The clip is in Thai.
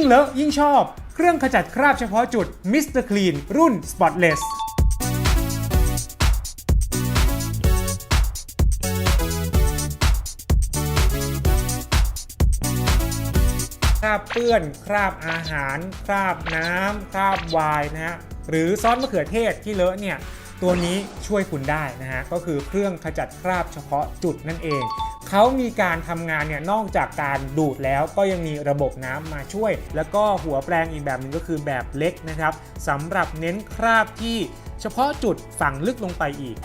ยิ่งเลอะยิ่งชอบ เครื่องขจัดคราบเฉพาะจุด Mr. Clean รุ่น Spotless คราบเปื้อน คราบอาหาร คราบน้ำ คราบไวน์นะฮะ หรือซอสมะเขือเทศที่เลอะเนี่ย ตัวนี้ช่วยคุณได้นะฮะ ก็คือเครื่องขจัดคราบเฉพาะจุดนั่นเอง เขามีการทำงานเนี่ยนอกจากการดูดแล้วก็ยังมีระบบน้ำมาช่วย แล้วก็หัวแปลงอีกแบบหนึ่งก็คือแบบเล็กนะครับสำหรับเน้นคราบที่เฉพาะจุดฝังลึกลงไปอีก